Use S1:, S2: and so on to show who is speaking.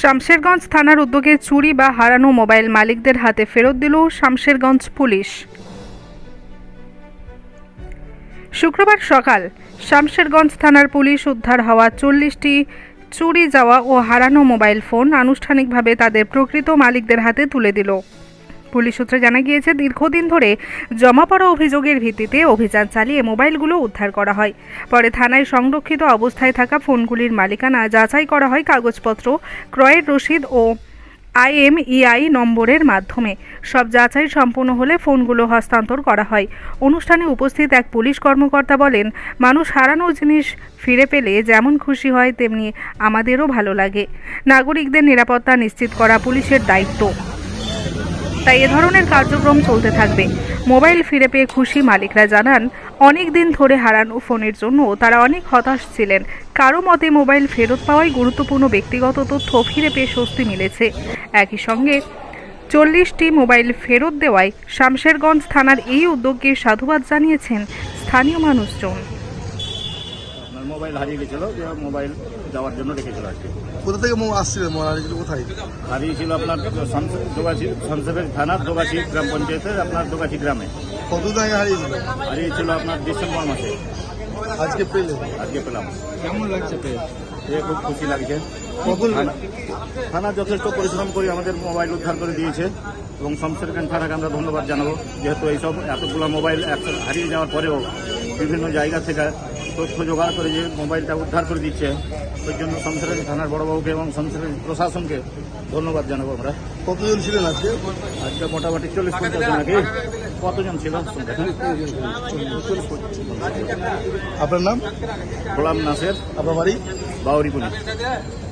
S1: শামশেরগঞ্জ থানার উদ্যোগে চুরি বা হারানো মোবাইল মালিকদের হাতে ফেরত দিল শামশেরগঞ্জ পুলিশ। শুক্রবার সকাল শামশেরগঞ্জ থানার পুলিশ উদ্ধার হওয়া চল্লিশটি চুরি যাওয়া ও হারানো মোবাইল ফোন আনুষ্ঠানিকভাবে তাদের প্রকৃত মালিকদের হাতে তুলে দিল। পুলিশ সূত্রে জানা গিয়েছে, দীর্ঘদিন ধরে জমা পড়া অভিযোগের ভিত্তিতে অভিযান চালিয়ে মোবাইলগুলো উদ্ধার করা হয়। পরে থানায় সংরক্ষিত অবস্থায় থাকা ফোনগুলির মালিকানা যাচাই করা হয় কাগজপত্র, ক্রয়ের রসিদ ও আইএমইআই নম্বরের মাধ্যমে। সব যাচাই সম্পূর্ণ হলে ফোনগুলো হস্তান্তর করা হয়। অনুষ্ঠানে উপস্থিত এক পুলিশ কর্মকর্তা বলেন, মানুষ হারানো জিনিস ফিরে পেলে যেমন খুশি হয়, তেমনি আমাদেরও ভালো লাগে। নাগরিকদের নিরাপত্তা নিশ্চিত করা পুলিশের দায়িত্ব। তাই এ ধরনের কার্যক্রম চলতে থাকবে। মোবাইল ফিরে পেয়ে খুশি মালিকরা জানান, অনেক দিন ধরে হারানো ফোনের জন্য তারা অনেক হতাশ ছিলেন। কারও মতে মোবাইল ফেরত পাওয়ায় গুরুত্বপূর্ণ ব্যক্তিগত তথ্য ফিরে পেয়ে স্বস্তি মিলেছে। একই সঙ্গে চল্লিশটি মোবাইল ফেরত দেওয়ায় শামশেরগঞ্জ থানার এই উদ্যোগকে সাধুবাদ জানিয়েছেন স্থানীয় মানুষজন।
S2: মোবাইল হারিয়ে গেছিল যে মোবাইল যাওয়ার জন্য রেখেছিল আর কি।
S3: কোথা থেকে মো আসছিলেন মহারাজ কোথায়?
S2: হারিয়েছিল আপনার দোগাছি শামসেবের থানার দোগাছি গ্রাম পঞ্চায়েতের আপনার দোগাছি গ্রামে।
S3: কতদিন আগে হারিয়েছিল?
S2: হারিয়েছিল আপনার ডিসেম্বর মাসে।
S3: আজকে পেলে।
S2: আজকে পেলাম।
S3: কেমন লাগছে পেয়ে?
S2: এ খুব খুশি লাগছে। থানা- যথেষ্ট পরিশ্রম করে আমাদের মোবাইল উদ্ধার করে দিয়েছে এবং শমশেরখান থানাকে আমরা ধন্যবাদ জানাব। যেহেতু এইসব এতগুলো মোবাইল হারিয়ে যাওয়ার পরেও বিভিন্ন জায়গা থেকে তথ্য জোগাড় করে যে মোবাইলটা উদ্ধার করে দিচ্ছে ওই জন্য সংসারের থানার বড়বাবুকে এবং সংসারের প্রশাসনকে ধন্যবাদ জানাব আমরা।
S3: কতজন ছিলেন আজকে?
S2: আজকে মোটামুটি চল্লিশ পঞ্চাশ জন নাকি কতজন ছিল?
S3: আপনার নাম?
S2: গোলাম নাসের।
S3: আপনার বাড়ি?
S2: বাউরি পুলিশ